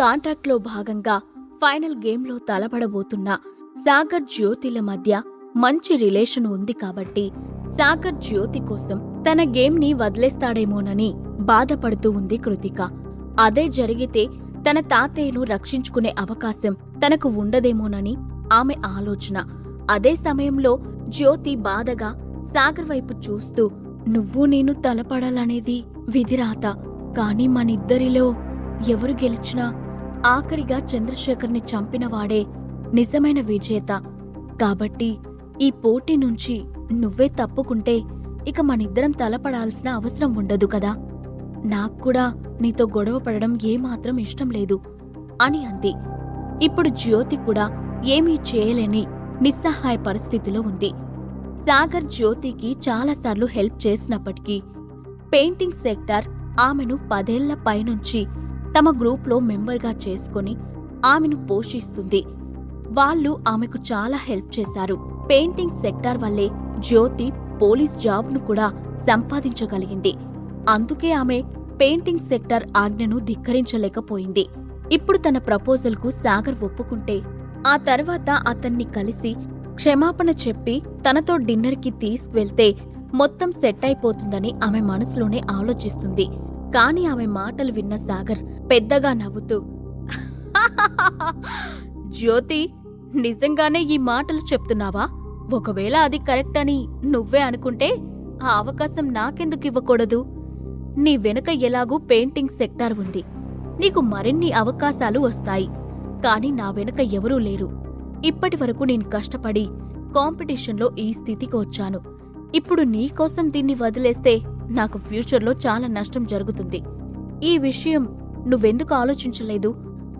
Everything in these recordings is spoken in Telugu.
కాంట్రాక్ట్లో భాగంగా ఫైనల్ గేమ్లో తలపడబోతున్న సాగర్ జ్యోతిల మధ్య మంచి రిలేషన్ ఉంది కాబట్టి సాగర్ జ్యోతి కోసం తన గేమ్ని వదిలేస్తాడేమోనని బాధపడుతూ ఉంది కృతిక. అదే జరిగితే తన తాతయ్యను రక్షించుకునే అవకాశం తనకు ఉండదేమోనని ఆమె ఆలోచన. అదే సమయంలో జ్యోతి బాధగా సాగర్ వైపు చూస్తూ నువ్వు నేను తలపడాలనేది విధిరాత. కాని మనిద్దరిలో ఎవరు గెలిచినా ఆఖరిగా చంద్రశేఖర్ని చంపినవాడే నిజమైన విజేత. కాబట్టి ఈ పోటీ నుంచి నువ్వే తప్పుకుంటే ఇక మనిద్దరం తలపడాల్సిన అవసరం ఉండదు కదా. నాక్కూడా నీతో గొడవ పడడం ఏమాత్రం ఇష్టం లేదు అని అంది. ఇప్పుడు జ్యోతి కూడా ఏమీ చేయలేని నిస్సహాయ పరిస్థితిలో ఉంది. సాగర్ జ్యోతికి చాలాసార్లు హెల్ప్ చేసినప్పటికీ పెయింటింగ్ సెక్టార్ ఆమెను పదేళ్ళ పైనుంచి తమ గ్రూప్లో మెంబర్గా చేసుకొని ఆమెను పోషిస్తుంది. వాళ్ళు ఆమెకు చాలా హెల్ప్ చేశారు. పెయింటింగ్ సెక్టార్ వల్లే జ్యోతి పోలీస్ జాబ్ను కూడా సంపాదించగలిగింది. అందుకే ఆమె పెయింటింగ్ సెక్టార్ ఆజ్ఞను ధిక్కరించలేకపోయింది. ఇప్పుడు తన ప్రపోజల్కు సాగర్ ఒప్పుకుంటే ఆ తర్వాత అతన్ని కలిసి క్షమాపణ చెప్పి తనతో డిన్నర్కి తీసుకువెళ్తే మొత్తం సెట్ అయిపోతుందని ఆమె మనసులోనే ఆలోచిస్తుంది. కాని ఆమె మాటలు విన్న సాగర్ పెద్దగా నవ్వుతూ జ్యోతి నిజంగానే ఈ మాటలు చెప్తున్నావా? ఒకవేళ అది కరెక్ట్ అని నువ్వే అనుకుంటే ఆ అవకాశం నాకెందుకు ఇవ్వకూడదు? నీ వెనుక ఎలాగూ పెయింటింగ్ సెక్టార్ ఉంది. నీకు మరిన్ని అవకాశాలు వస్తాయి. కాని నా వెనుక ఎవరూ లేరు. ఇప్పటి వరకు నేను కష్టపడి కాంపిటీషన్లో ఈ స్థితికి వచ్చాను. ఇప్పుడు నీకోసం దీన్ని వదిలేస్తే నాకు ఫ్యూచర్లో చాలా నష్టం జరుగుతుంది. ఈ విషయం నువ్వెందుకు ఆలోచించలేదు?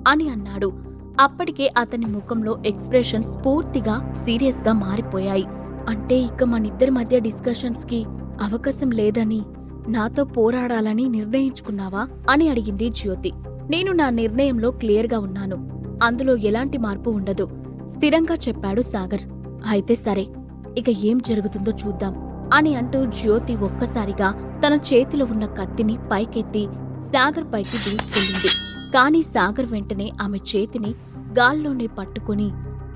అని అన్నాడు. అప్పటికే అతని ముఖంలో ఎక్స్ప్రెషన్స్ పూర్తిగా సీరియస్గా మారిపోయాయి. అంటే ఇక మనిద్దరి మధ్య డిస్కషన్స్కి అవకాశం లేదని నాతో పోరాడాలని నిర్ణయించుకున్నావా? అని అడిగింది జ్యోతి. నేను నా నిర్ణయంలో క్లియర్గా ఉన్నాను. అందులో ఎలాంటి మార్పు ఉండదు. స్థిరంగా చెప్పాడు సాగర్. అయితే సరే ఇక ఏం జరుగుతుందో చూద్దాం. అని అంటూ జ్యోతి ఒక్కసారిగా తన చేతిలో ఉన్న కత్తిని పైకెత్తి సాగర్ పైకి దూసుకెళ్ళింది కాని సాగర్ వెంటనే ఆమె చేతిని గాల్లోనే పట్టుకుని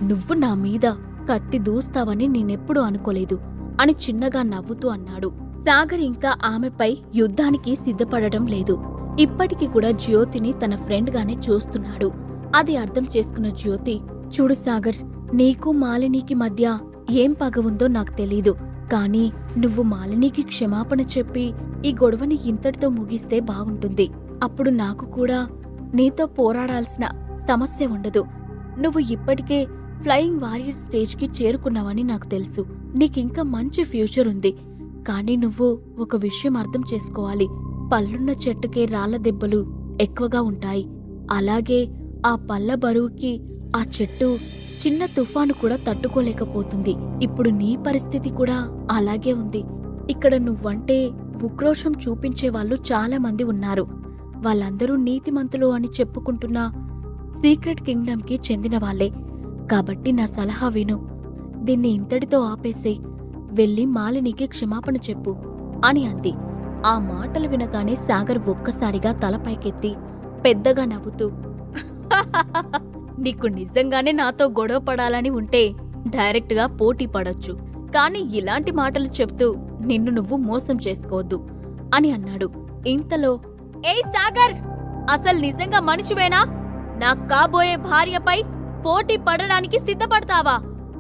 నువ్వు నా మీద కత్తి దూస్తావని నేనెప్పుడూ అనుకోలేదు అని చిన్నగా నవ్వుతూ అన్నాడు. సాగర్ ఇంకా ఆమెపై యుద్ధానికి సిద్ధపడడం లేదు. ఇప్పటికీ కూడా జ్యోతిని తన ఫ్రెండ్గానే చూస్తున్నాడు. అది అర్థం చేసుకున్న జ్యోతి చూడు సాగర్ నీకు మాలినికి మధ్య ఏం పగ ఉందో నాకు తెలీదు. కానీ నువ్వు మాలినికి క్షమాపణ చెప్పి ఈ గొడవని ఇంతటితో ముగిస్తే బాగుంటుంది. అప్పుడు నాకు కూడా నీతో పోరాడాల్సిన సమస్య ఉండదు. నువ్వు ఇప్పటికే ఫ్లయింగ్ వారియర్ స్టేజ్కి చేరుకున్నావని నాకు తెలుసు. నీకింకా మంచి ఫ్యూచర్ ఉంది. కానీ నువ్వు ఒక విషయం అర్థం చేసుకోవాలి. పళ్ళున్న చెట్టుకే రాళ్ళ దెబ్బలు ఎక్కువగా ఉంటాయి. అలాగే ఆ పళ్ళ బరువుకి ఆ చెట్టు చిన్న తుఫాను కూడా తట్టుకోలేకపోతుంది. ఇప్పుడు నీ పరిస్థితి కూడా అలాగే ఉంది. ఇక్కడ నువ్వంటే ఉక్రోషం చూపించే వాళ్ళు చాలా మంది ఉన్నారు. వాళ్ళందరూ నీతిమంతులు అని చెప్పుకుంటున్న సీక్రెట్ కింగ్డమ్కి చెందిన వాళ్ళే. కాబట్టి నా సలహా విను. దీన్ని ఇంతటితో ఆపేసే. వెళ్ళి మాలినికి క్షమాపణ చెప్పు అని అంది. ఆ మాటలు వినగానే సాగర్ ఒక్కసారిగా తలపైకెత్తి పెద్దగా నవ్వుతూ నీకు నిజంగానే నాతో గొడవ పడాలని ఉంటే డైరెక్ట్గా పోటీ పడొచ్చు. కానీ ఇలాంటి మాటలు చెప్తూ నిన్ను నువ్వు మోసం చేసుకోవద్దు అని అన్నాడు. ఇంతలో ఏయ్ సాగర్! అసలు నిజంగా మనిషివేనా? నా కాబోయే భార్యపై పోటీ పడడానికి సిద్ధపడతావా?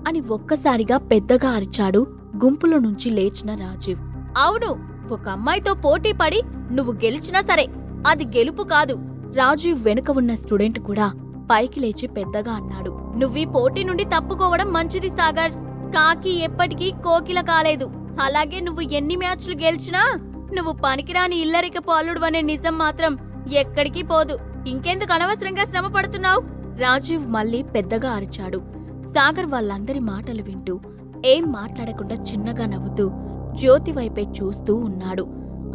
అని ఒక్కసారిగా పెద్దగా అరిచాడు గుంపులో నుంచి లేచిన రాజీవ్. అవును ఒక అమ్మాయితో పోటీ పడి నువ్వు గెలిచినా సరే అది గెలుపు కాదు. రాజీవ్ వెనుక ఉన్న స్టూడెంట్ కూడా పైకి లేచి పెద్దగా అన్నాడు. నువ్వీ పోటీ నుండి తప్పుకోవడం మంచిది సాగర్. కాకి ఎప్పటికీ కోకిల కాలేదు. అలాగే నువ్వు ఎన్ని మ్యాచ్లు గెలిచినా నువ్వు పనికిరాని ఇల్లరిక పాలుడు అనే నిజం మాత్రం ఎక్కడికి పోదు. ఇంకెందుకు అనవసరంగా శ్రమ పడుతున్నావు? రాజీవ్ మళ్ళీ పెద్దగా అరిచాడు. సాగర్ వాళ్ళందరి మాటలు వింటూ ఏం మాట్లాడకుండా చిన్నగా నవ్వుతూ జ్యోతి వైపే చూస్తూ ఉన్నాడు.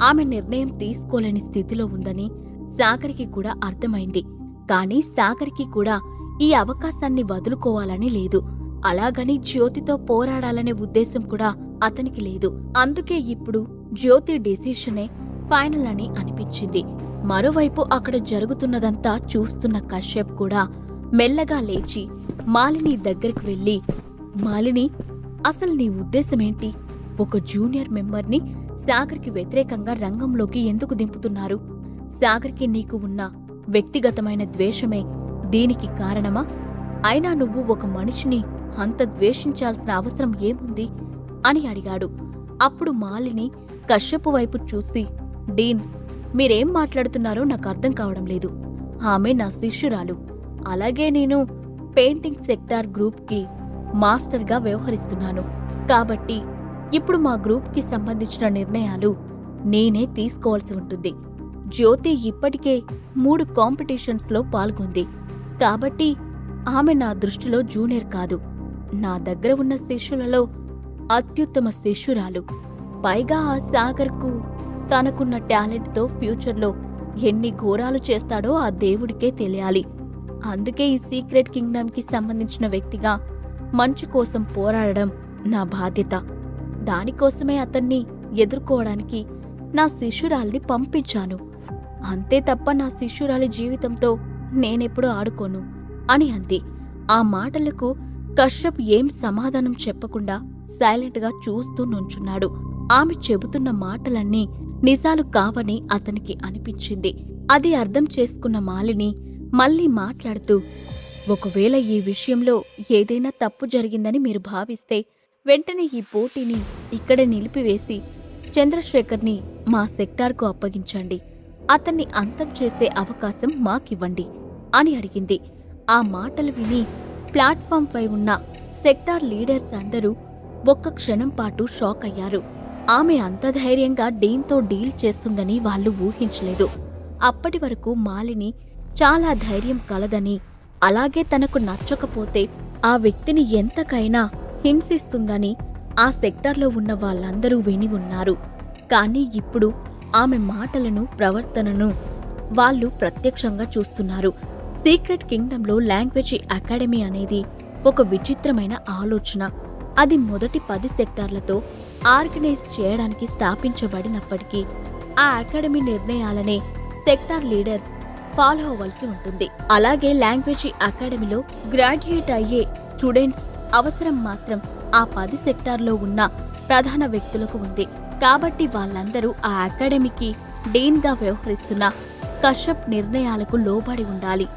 ఆమె నిర్ణయం తీసుకోలేని స్థితిలో ఉందని సాగర్కి కూడా అర్థమైంది. కాని సాగర్కి కూడా ఈ అవకాశాన్ని వదులుకోవాలని లేదు. అలాగని జ్యోతితో పోరాడాలనే ఉద్దేశం కూడా అతనికి లేదు. అందుకే ఇప్పుడు జ్యోతి డెసిషనే ఫైనల్ అని అనిపించింది. మరోవైపు అక్కడ జరుగుతున్నదంతా చూస్తున్న కశ్యప్ కూడా మెల్లగా లేచి మాలిని దగ్గరికి వెళ్ళి మాలిని అసలు నీ ఉద్దేశమేంటి? ఒక జూనియర్ మెంబర్ని సాగర్కి వ్యతిరేకంగా రంగంలోకి ఎందుకు దింపుతున్నారు? సాగర్కి నీకు ఉన్న వ్యక్తిగతమైన ద్వేషమే దీనికి కారణమా? అయినా నువ్వు ఒక మనిషిని అంత ద్వేషించాల్సిన అవసరం ఏముంది? అని అడిగాడు. అప్పుడు మాలిని కశ్యపు వైపు చూసి డీన్ మీరేం మాట్లాడుతున్నారో నాకు అర్థం కావడం లేదు. ఆమె నా శిష్యురాలు. అలాగే నేను పెయింటింగ్ సెక్టార్ గ్రూప్కి మాస్టర్గా వ్యవహరిస్తున్నాను. కాబట్టి ఇప్పుడు మా గ్రూప్కి సంబంధించిన నిర్ణయాలు నేనే తీసుకోవాల్సి ఉంటుంది. జ్యోతి ఇప్పటికే మూడు కాంపిటీషన్స్లో పాల్గొంది. కాబట్టి ఆమె నా దృష్టిలో జూనియర్ కాదు. నా దగ్గర ఉన్న శిష్యులలో అత్యుత్తమ శిష్యురాలు. పైగా ఆ సాగర్కు తనకున్న టాలెంట్తో ఫ్యూచర్లో ఎన్ని ఘోరాలు చేస్తాడో ఆ దేవుడికే తెలియాలి. అందుకే ఈ సీక్రెట్ కింగ్డమ్కి సంబంధించిన వ్యక్తిగా మంచు కోసం పోరాడడం నా బాధ్యత. దానికోసమే అతన్ని ఎదుర్కోవడానికి నా శిష్యురాల్ని పంపించాను. అంతే తప్ప నా శిష్యురాలి జీవితంతో నేనెప్పుడు ఆడుకోను అని అంది. ఆ మాటలకు కశ్యప్ ఏం సమాధానం చెప్పకుండా సైలెంట్గా చూస్తూ నుంచున్నాడు. ఆమె చెబుతున్న మాటలన్నీ నిజాలు కావని అతనికి అనిపించింది. అది అర్థం చేసుకున్న మాలిని మళ్ళీ మాట్లాడుతూ ఒకవేళ ఈ విషయంలో ఏదైనా తప్పు జరిగిందని మీరు భావిస్తే వెంటనే ఈ పోటీని ఇక్కడే నిలిపివేసి చంద్రశేఖర్ని మా సెక్టార్కు అప్పగించండి. అతన్ని అంతం చేసే అవకాశం మాకివ్వండి అని అడిగింది. ఆ మాటలు విని ప్లాట్ఫామ్పై ఉన్న సెక్టార్ లీడర్స్ అందరూ ఒక్క క్షణం పాటు షాక్ అయ్యారు. ఆమె అంత ధైర్యంగా డీన్తో డీల్ చేస్తుందని వాళ్ళు ఊహించలేదు. అప్పటి వరకు మాలిని చాలా ధైర్యం కలదని అలాగే తనకు నచ్చకపోతే ఆ వ్యక్తిని ఎంతకైనా హింసిస్తుందని ఆ సెక్టార్లో ఉన్న వాళ్ళందరూ విని ఉన్నారు. కానీ ఇప్పుడు ఆమె మాటలను ప్రవర్తనను వాళ్ళు ప్రత్యక్షంగా చూస్తున్నారు. సీక్రెట్ కింగ్డంలో లాంగ్వేజ్ అకాడమీ అనేది ఒక విచిత్రమైన ఆలోచన. అది మొదటి పది సెక్టార్లతో ఆర్గనైజ్ చేయడానికి స్థాపించబడినప్పటికీ ఆ అకాడమీ నిర్ణయాలనే సెక్టార్ లీడర్స్ ఫాలో అవ్వాల్సి ఉంటుంది. అలాగే లాంగ్వేజ్ అకాడమీలో గ్రాడ్యుయేట్ అయ్యే స్టూడెంట్స్ అవసరం మాత్రం ఆ పది సెక్టార్లో ఉన్న ప్రధాన వ్యక్తులకు ఉంది. కాబట్టి వాళ్ళందరూ ఆ అకాడమీకి డీన్గా వ్యవహరిస్తున్న కశ్యప్ నిర్ణయాలకు లోబడి ఉండాలి.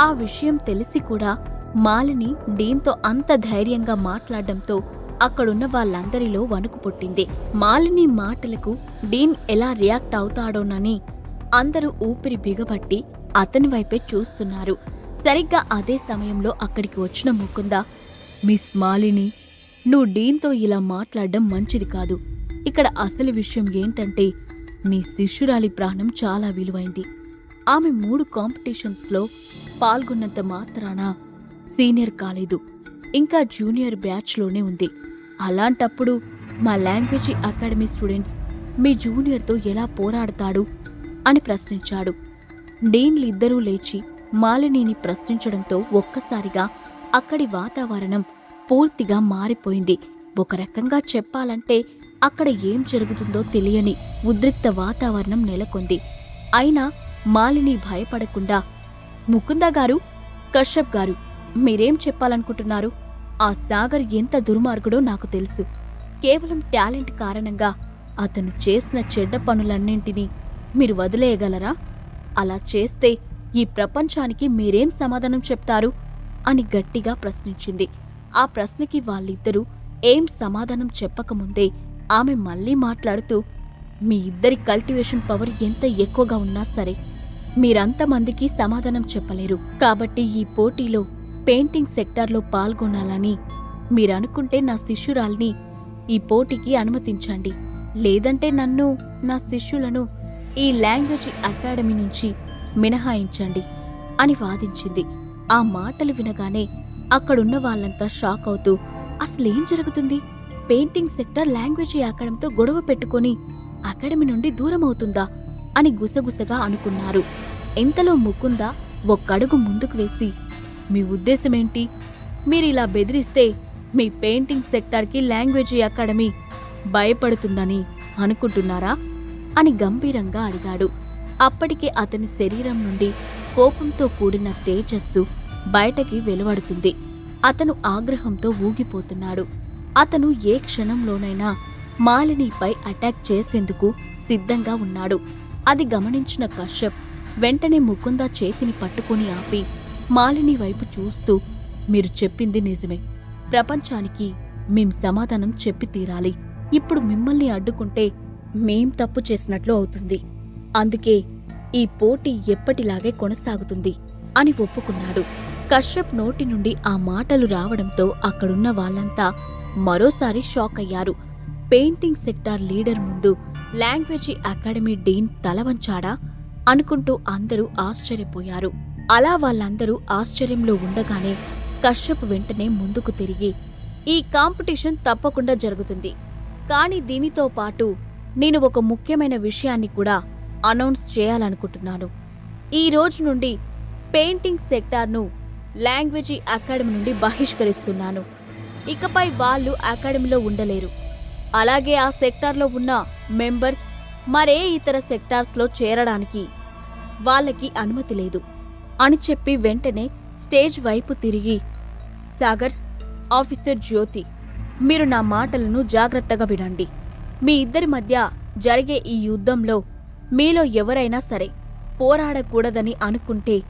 ఆ విషయం తెలిసి కూడా మాలిని డీన్తో అంత ధైర్యంగా మాట్లాడడంతో అక్కడున్న వాళ్ళందరిలో వణుకు పుట్టింది. మాలిని మాటలకు డీన్ ఎలా రియాక్ట్ అవుతాడోనని అందరూ ఊపిరి బిగబట్టి అతని వైపే చూస్తున్నారు. సరిగ్గా అదే సమయంలో అక్కడికి వచ్చిన ముకుంద మిస్ మాలిని నువ్వు డీన్తో ఇలా మాట్లాడడం మంచిది కాదు. ఇక్కడ అసలు విషయం ఏంటంటే నీ శిష్యురాలి ప్రాణం చాలా విలువైంది. ఆమె మూడు కాంపిటీషన్స్లో పాల్గొన్నంత మాత్రాన సీనియర్ కాలేదు. ఇంకా జూనియర్ బ్యాచ్లోనే ఉంది. అలాంటప్పుడు మా లాంగ్వేజ్ అకాడమీ స్టూడెంట్స్ మీ జూనియర్తో ఎలా పోరాడతాడు అని ప్రశ్నించాడు. డీన్లిద్దరూ లేచి మాలినిని ప్రశ్నించడంతో ఒక్కసారిగా అక్కడి వాతావరణం పూర్తిగా మారిపోయింది. ఒక రకంగా చెప్పాలంటే అక్కడ ఏం జరుగుతుందో తెలియని ఉద్రిక్త వాతావరణం నెలకొంది. అయినా మాలిని భయపడకుండా ముకుంద గారు కశ్యప్ గారు మీరేం చెప్పాలనుకుంటున్నారు? ఆ సాగర్ ఎంత దుర్మార్గుడో నాకు తెలుసు. కేవలం టాలెంట్ కారణంగా అతను చేసిన చెడ్డ పనులన్నింటినీ మీరు వదిలేయగలరా? అలా చేస్తే ఈ ప్రపంచానికి మీరేం సమాధానం చెప్తారు? అని గట్టిగా ప్రశ్నించింది. ఆ ప్రశ్నకి వాళ్ళిద్దరూ ఏం సమాధానం చెప్పకముందే ఆమె మళ్ళీ మాట్లాడుతూ మీ ఇద్దరి కల్టివేషన్ పవర్ ఎంత ఎక్కువగా ఉన్నా సరే మీరంతమందికి సమాధానం చెప్పలేరు. కాబట్టి ఈ పోటీలో పెయింటింగ్ సెక్టార్లో పాల్గొనాలని మీరనుకుంటే నా శిష్యురాల్ని ఈ పోటీకి అనుమతించండి. లేదంటే నన్ను నా శిష్యులను ఈ లాంగ్వేజ్ అకాడమీ నుంచి మినహాయించండి అని వాదించింది. ఆ మాటలు వినగానే అక్కడున్న వాళ్ళంతా షాక్ అవుతూ అసలేం జరుగుతుంది? పెయింటింగ్ సెక్టర్ లాంగ్వేజ్ అకాడమీతో గొడవ పెట్టుకొని అకాడమీ నుండి దూరం అవుతుందా అని గుసగుసగా అనుకున్నారు. ఇంతలో ముకుంద ఒక్కడుగు ముందుకు వేసి మీ ఉద్దేశమేంటి? మీరిలా బెదిరిస్తే మీ పెయింటింగ్ సెక్టార్కి లాంగ్వేజ్ అకాడమీ భయపడుతుందని అనుకుంటున్నారా? అని గంభీరంగా అడిగాడు. అప్పటికే అతని శరీరం నుండి కోపంతో కూడిన తేజస్సు బయటకి వెలువడుతుంది. అతను ఆగ్రహంతో ఊగిపోతున్నాడు. అతను ఏ క్షణంలోనైనా మాలినిపై అటాక్ చేసేందుకు సిద్ధంగా ఉన్నాడు. అది గమనించిన కశ్యప్ వెంటనే ముకుంద చేతిని పట్టుకుని ఆపి మాలిని వైపు చూస్తూ మీరు చెప్పింది నిజమే. ప్రపంచానికి మేం సమాధానం చెప్పి తీరాలి. ఇప్పుడు మిమ్మల్ని అడ్డుకుంటే మేం తప్పు చేసినట్లు అవుతుంది. అందుకే ఈ పోటీ ఎప్పటిలాగే కొనసాగుతుంది అని ఒప్పుకున్నాడు. కశ్యప్ నోటి నుండి ఆ మాటలు రావడంతో అక్కడున్న వాళ్ళంతా మరోసారి షాక్ అయ్యారు. పెయింటింగ్ సెక్టార్ లీడర్ ముందు లాంగ్వేజీ అకాడమీ డీన్ తలవంచాడా అనుకుంటూ అందరూ ఆశ్చర్యపోయారు. అలా వాళ్ళందరూ ఆశ్చర్యంలో ఉండగానే కశ్యప్ వెంటనే ముందుకు తిరిగి ఈ కాంపిటీషన్ తప్పకుండా జరుగుతుంది. కానీ దీనితో పాటు నేను ఒక ముఖ్యమైన విషయాన్ని కూడా అనౌన్స్ చేయాలనుకుంటున్నాను. ఈ రోజు నుండి పెయింటింగ్ సెక్టార్ను లాంగ్వేజీ అకాడమీ నుండి బహిష్కరిస్తున్నాను. ఇకపై వాళ్ళు అకాడమీలో ఉండలేరు. అలాగే ఆ సెక్టార్లో ఉన్న మెంబర్స్ మరే ఇతర సెక్టార్స్లో చేరడానికి వాళ్ళకి అనుమతి లేదు అని చెప్పి వెంటనే స్టేజ్ వైపు తిరిగి సాగర్ ఆఫీసర్ జ్యోతి మీరు నా మాటలను జాగ్రత్తగా వినండి. మీ ఇద్దరి మధ్య జరిగే ఈ యుద్ధంలో మీలో ఎవరైనా సరే పోరాడకూడదని అనుకుంటే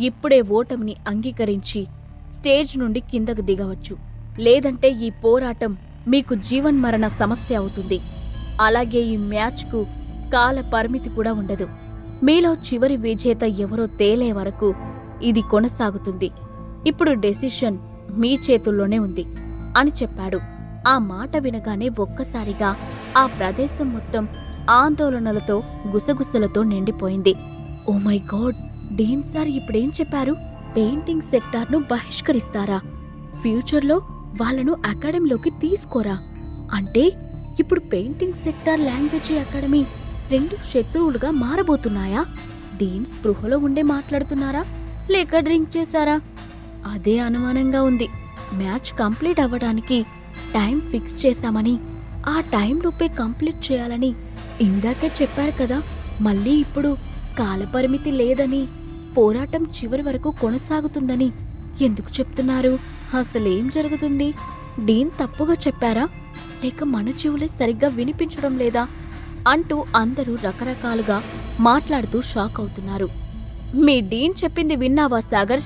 ఇప్పుడే ఓటమిని అంగీకరించి స్టేజ్ నుండి కిందకు దిగవచ్చు. లేదంటే ఈ పోరాటం మీకు జీవన్మరణ సమస్య అవుతుంది. అలాగే ఈ మ్యాచ్కు కాల పరిమితి కూడా ఉండదు. మీలో చివరి విజేత ఎవరో తేలే వరకు ఇది కొనసాగుతుంది. ఇప్పుడు డెసిషన్ మీ చేతుల్లోనే ఉంది అని చెప్పాడు. ఆ మాట వినగానే ఒక్కసారిగా ఆ ప్రదేశం మొత్తం ఆందోళనలతో గుసగుసలతో నిండిపోయింది. Oh my god! Dean sir ఇప్పుడేం చెప్పారు? పెయింటింగ్ సెక్టార్ను బహిష్కరిస్తారా? ఫ్యూచర్లో వాళ్ళను అకాడమీలోకి తీసుకోరా? అంటే ఇప్పుడు పెయింటింగ్ సెక్టార్ లాంగ్వేజీ అకాడమీ రెండు శత్రువులుగా మారబోతున్నాయా? డీన్ స్పృహలో ఉండే మాట్లాడుతున్నారా? లేక డ్రింక్ చేశారా? అదే అనుమానంగా ఉంది. మ్యాచ్ కంప్లీట్ అవ్వడానికి టైం ఫిక్స్ చేశామని ఆ టైంలోపే కంప్లీట్ చేయాలని ఇందాకే చెప్పారు కదా. మళ్ళీ ఇప్పుడు కాలపరిమితి లేదని పోరాటం చివరి వరకు కొనసాగుతుందని ఎందుకు చెప్తున్నారు? అసలేం జరుగుతుంది? డీన్ తప్పుగా చెప్పారా? లేక మన చెవులే సరిగ్గా వినిపించడం లేదా? అంటూ అందరూ రకరకాలుగా మాట్లాడుతూ షాక్ అవుతున్నారు. మీ డీన్ చెప్పింది విన్నావా సాగర్?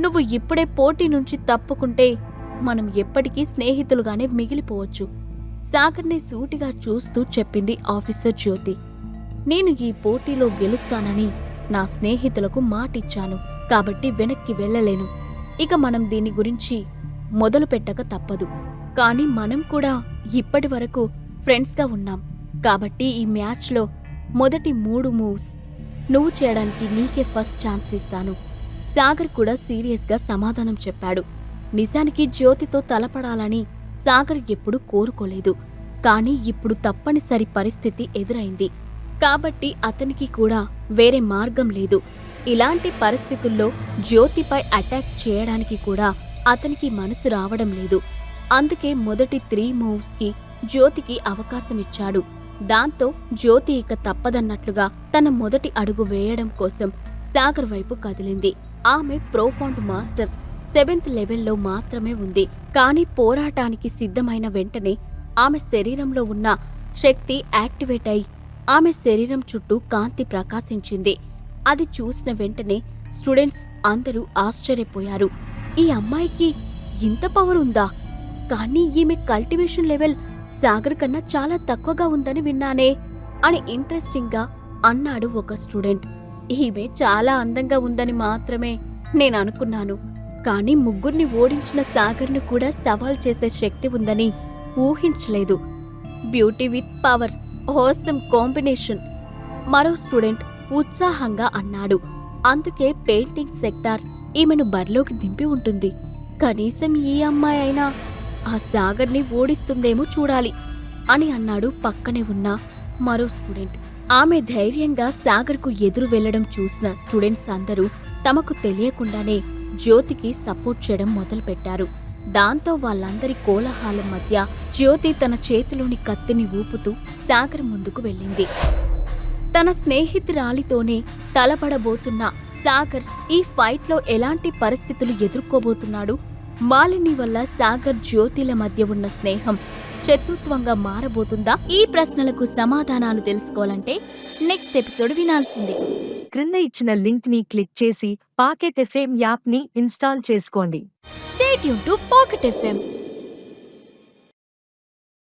నువ్వు ఇప్పుడే పోటీ నుంచి తప్పుకుంటే మనం ఎప్పటికీ స్నేహితులుగానే మిగిలిపోవచ్చు. సాగర్ని సూటిగా చూస్తూ చెప్పింది ఆఫీసర్ జ్యోతి. నేను ఈ పోటీలో గెలుస్తానని నా స్నేహితులకు మాటిచ్చాను. కాబట్టి వెనక్కి వెళ్ళలేను. ఇక మనం దీని గురించి మొదలు పెట్టక తప్పదు. కానీ మనం కూడా ఇప్పటి వరకు ఫ్రెండ్స్గా ఉన్నాం. కాబట్టి ఈ మ్యాచ్లో మొదటి మూడు మూవ్స్ నువ్వు చేయడానికి నీకే ఫస్ట్ ఛాన్స్ ఇస్తాను. సాగర్ కూడా సీరియస్గా సమాధానం చెప్పాడు. నిజానికి జ్యోతితో తలపడాలని సాగర్ ఎప్పుడూ కోరుకోలేదు. కానీ ఇప్పుడు తప్పనిసరి పరిస్థితి ఎదురైంది. కాబట్టి అతనికి కూడా వేరే మార్గం లేదు. ఇలాంటి పరిస్థితుల్లో జ్యోతిపై అటాక్ చేయడానికి కూడా అతనికి మనసు రావడం లేదు. అందుకే మొదటి త్రీ మూవ్స్కి జ్యోతికి అవకాశం ఇచ్చాడు. దాంతో జ్యోతి ఇక తప్పదన్నట్లుగా తన మొదటి అడుగు వేయడం కోసం సాగర్ వైపు కదిలింది. ఆమె ప్రోఫౌండ్ మాస్టర్ సెవెంత్ లెవెల్లో మాత్రమే ఉంది. కానీ పోరాటానికి సిద్ధమైన వెంటనే ఆమె శరీరంలో ఉన్న శక్తి యాక్టివేట్ అయి ఆమె శరీరం చుట్టూ కాంతి ప్రకాశించింది. అది చూసిన వెంటనే స్టూడెంట్స్ అందరూ ఆశ్చర్యపోయారు. ఈ అమ్మాయికి ఇంత పవర్ ఉందా? కానీ ఈమె కల్టివేషన్ లెవెల్ సాగర్ కన్నా చాలా తక్కువగా ఉందని విన్నానే అని ఇంట్రెస్టింగ్గా అన్నాడు ఒక స్టూడెంట్. ఈమె చాలా అందంగా ఉందని మాత్రమే నేను అనుకున్నాను. కానీ ముగ్గురిని ఓడించిన సాగర్ను కూడా సవాల్ చేసే శక్తి ఉందని ఊహించలేదు. Beauty with power awesome combination మరో స్టూడెంట్ ఉత్సాహంగా అన్నాడు. అందుకే పెయింటింగ్ సెక్టార్ ఈమెను బరిలోకి దింపి ఉంటుంది. కనీసం ఈ అమ్మాయి అయినా ఆ సాగర్ని ఓడిస్తుందేమో చూడాలి అని అన్నాడు పక్కనే ఉన్న మరో స్టూడెంట్. ఆమె ధైర్యంగా సాగర్కు ఎదురు వెళ్ళడం చూసిన స్టూడెంట్స్ అందరూ తమకు తెలియకుండానే జ్యోతికి సపోర్ట్ చేయడం మొదలుపెట్టారు. దాంతో వాళ్ళందరి కోలాహలం మధ్య జ్యోతి తన చేతిలోని కత్తిని ఊపుతూ సాగర్ ముందుకు వెళ్ళింది. తన స్నేహితురాలితోనే తలపడబోతున్న సాగర్ ఈ ఫైట్లో ఎలాంటి పరిస్థితులు ఎదుర్కోబోతున్నాడు? మాలిని వల్ల సాగర్ జ్యోతిల మధ్య ఉన్న స్నేహం శత్రుత్వంగా మారబోతుందా? ఈ ప్రశ్నలకు సమాధానాలు తెలుసుకోవాలంటే నెక్స్ట్ ఎపిసోడ్ వినాల్సిందే. క్రింద ఇచ్చిన లింక్ని క్లిక్ చేసి పాకెట్ ఎఫ్ఎం యాప్ని ఇన్స్టాల్ చేసుకోండి. State to Pocket FM.